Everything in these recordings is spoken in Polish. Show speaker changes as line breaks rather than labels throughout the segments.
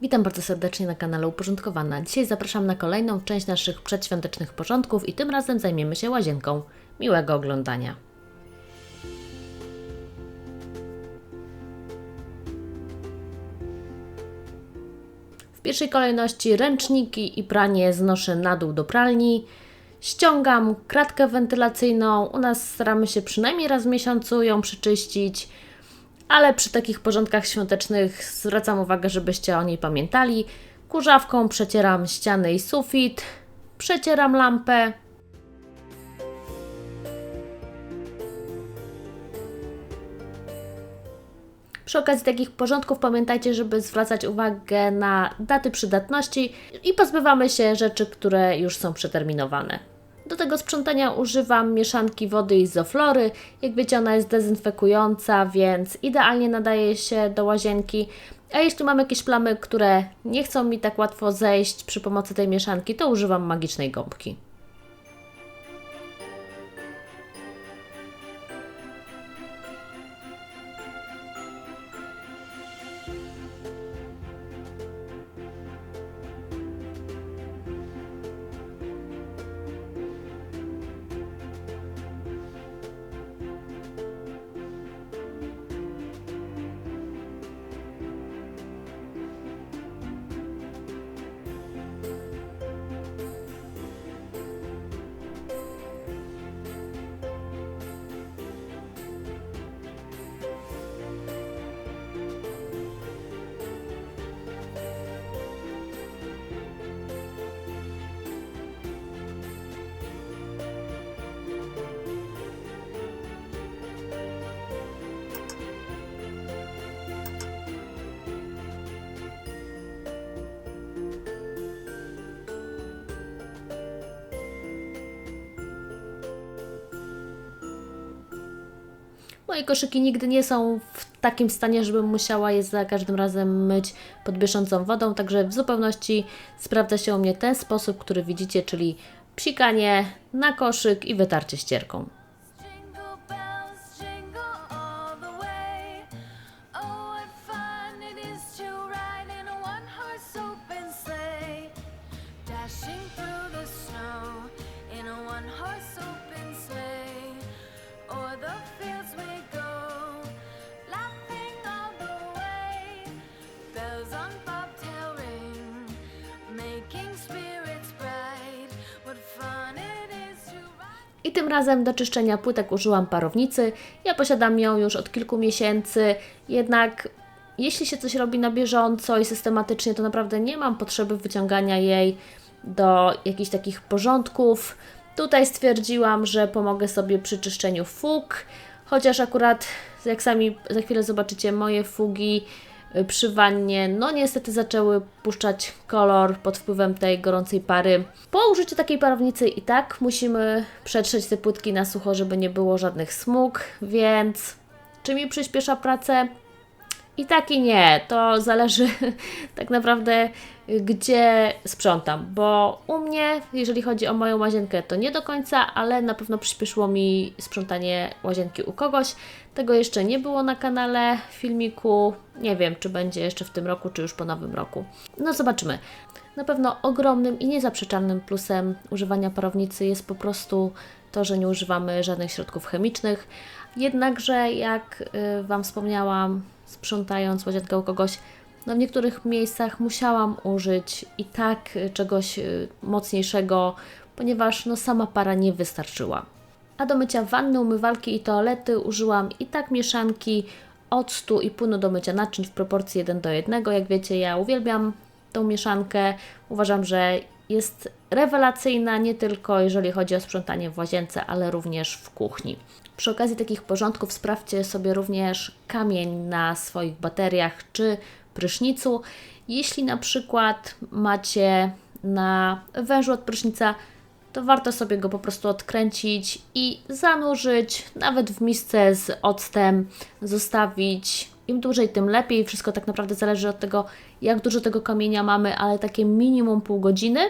Witam bardzo serdecznie na kanale Uporządkowana. Dzisiaj zapraszam na kolejną część naszych przedświątecznych porządków i tym razem zajmiemy się łazienką. Miłego oglądania. W pierwszej kolejności ręczniki i pranie znoszę na dół do pralni. Ściągam kratkę wentylacyjną. U nas staramy się przynajmniej raz w miesiącu ją przyczyścić. Ale przy takich porządkach świątecznych zwracam uwagę, żebyście o niej pamiętali. Kurzawką przecieram ściany i sufit, przecieram lampę. Przy okazji takich porządków pamiętajcie, żeby zwracać uwagę na daty przydatności i pozbywamy się rzeczy, które już są przeterminowane. Do tego sprzątania używam mieszanki wody i zoflory. Jak wiecie, ona jest dezynfekująca, więc idealnie nadaje się do łazienki. A jeśli mam jakieś plamy, które nie chcą mi tak łatwo zejść przy pomocy tej mieszanki, to używam magicznej gąbki. Moje koszyki nigdy nie są w takim stanie, żebym musiała je za każdym razem myć pod bieżącą wodą, także w zupełności sprawdza się u mnie ten sposób, który widzicie, czyli psikanie na koszyk i wytarcie ścierką.
Oh, open
I tym razem do czyszczenia płytek użyłam parownicy. Ja posiadam ją już od kilku miesięcy, jednak jeśli się coś robi na bieżąco i systematycznie, to naprawdę nie mam potrzeby wyciągania jej do jakichś takich porządków. Tutaj stwierdziłam, że pomogę sobie przy czyszczeniu fug, chociaż akurat, jak sami za chwilę zobaczycie, moje fugi przy wannie, no niestety zaczęły puszczać kolor pod wpływem tej gorącej pary. Po użyciu takiej parownicy i tak musimy przetrzeć te płytki na sucho, żeby nie było żadnych smug, więc czy mi przyspiesza pracę? I tak i nie, to zależy tak naprawdę gdzie sprzątam, bo u mnie, jeżeli chodzi o moją łazienkę, to nie do końca, ale na pewno przyspieszyło mi sprzątanie łazienki u kogoś. Tego jeszcze nie było na kanale filmiku, nie wiem czy będzie jeszcze w tym roku, czy już po nowym roku. No zobaczymy. Na pewno ogromnym i niezaprzeczalnym plusem używania parownicy jest po prostu to, że nie używamy żadnych środków chemicznych. Jednakże, jak y, Wam wspomniałam, sprzątając łazienkę u kogoś, no w niektórych miejscach musiałam użyć i tak y, czegoś y, mocniejszego, ponieważ no sama para nie wystarczyła. A do mycia wanny, umywalki i toalety użyłam i tak mieszanki octu i płynu do mycia naczyń w proporcji 1 do 1. Jak wiecie, ja uwielbiam tą mieszankę. Uważam, że jest rewelacyjna nie tylko jeżeli chodzi o sprzątanie w łazience, ale również w kuchni. Przy okazji takich porządków sprawdźcie sobie również kamień na swoich bateriach czy prysznicu. Jeśli na przykład macie na wężu od prysznica, to warto sobie go po prostu odkręcić i zanurzyć, nawet w misce z octem, zostawić. Im dłużej, tym lepiej. Wszystko tak naprawdę zależy od tego, jak dużo tego kamienia mamy, ale takie minimum pół godziny.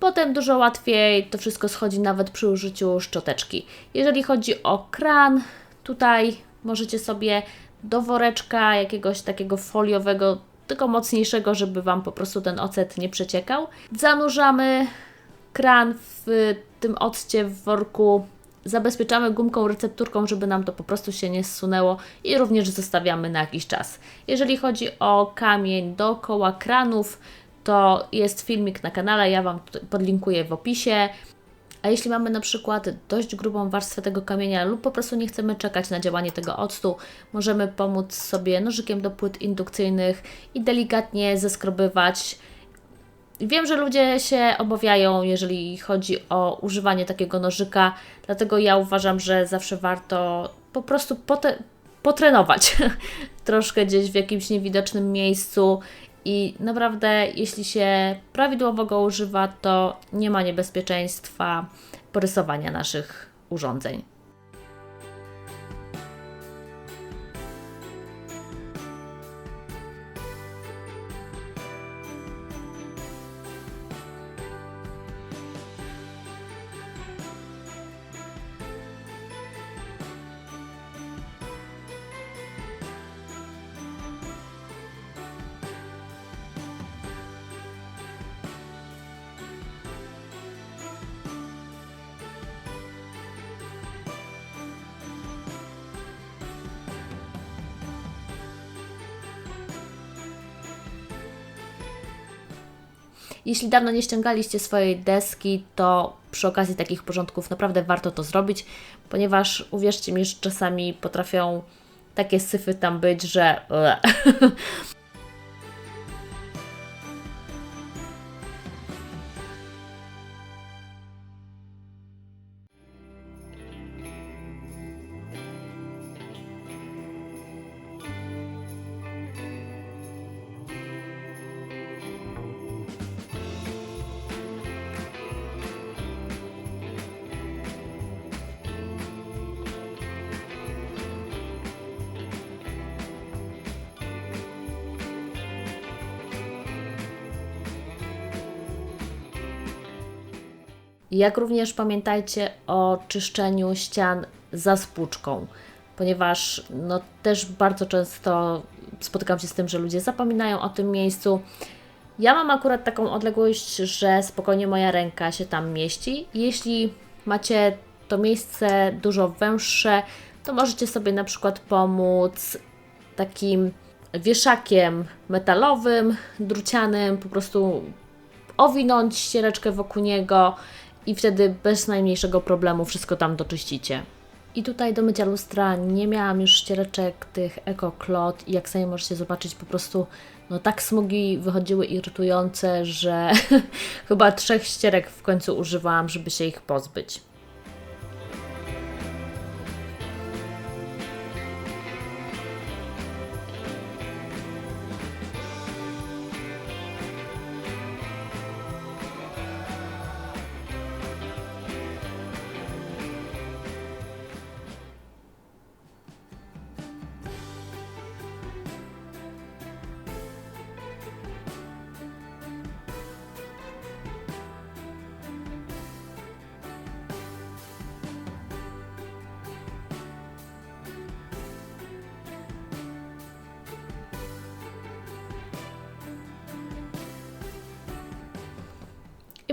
Potem dużo łatwiej to wszystko schodzi nawet przy użyciu szczoteczki. Jeżeli chodzi o kran, tutaj możecie sobie do woreczka jakiegoś takiego foliowego tylko mocniejszego, żeby Wam po prostu ten ocet nie przeciekał. Zanurzamy kran w tym occie w worku. Zabezpieczamy gumką recepturką, żeby nam to po prostu się nie zsunęło i również zostawiamy na jakiś czas. Jeżeli chodzi o kamień dookoła kranów, to jest filmik na kanale, ja Wam podlinkuję w opisie. A jeśli mamy na przykład dość grubą warstwę tego kamienia lub po prostu nie chcemy czekać na działanie tego octu, możemy pomóc sobie nożykiem do płyt indukcyjnych i delikatnie zeskrobywać. Wiem, że ludzie się obawiają, jeżeli chodzi o używanie takiego nożyka, dlatego ja uważam, że zawsze warto po prostu potrenować troszkę gdzieś w jakimś niewidocznym miejscu i naprawdę, jeśli się prawidłowo go używa, to nie ma niebezpieczeństwa porysowania naszych urządzeń. Jeśli dawno nie ściągaliście swojej deski, to przy okazji takich porządków naprawdę warto to zrobić, ponieważ uwierzcie mi, że czasami potrafią takie syfy tam być, że. Jak również pamiętajcie o czyszczeniu ścian za spłuczką, ponieważ no, też bardzo często spotykam się z tym, że ludzie zapominają o tym miejscu. Ja mam akurat taką odległość, że spokojnie moja ręka się tam mieści. Jeśli macie to miejsce dużo węższe, to możecie sobie na przykład pomóc takim wieszakiem metalowym, drucianym, po prostu owinąć ściereczkę wokół niego i wtedy bez najmniejszego problemu wszystko tam doczyścicie. I tutaj do mycia lustra nie miałam już ściereczek tych Eco Clot i jak sami możecie zobaczyć po prostu no tak smugi wychodziły irytujące, że chyba trzech ścierek w końcu używałam, żeby się ich pozbyć.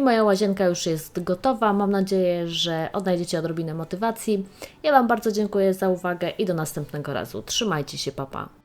Moja łazienka już jest gotowa. Mam nadzieję, że odnajdziecie odrobinę motywacji. Ja Wam bardzo dziękuję za uwagę i do następnego razu. Trzymajcie się, papa.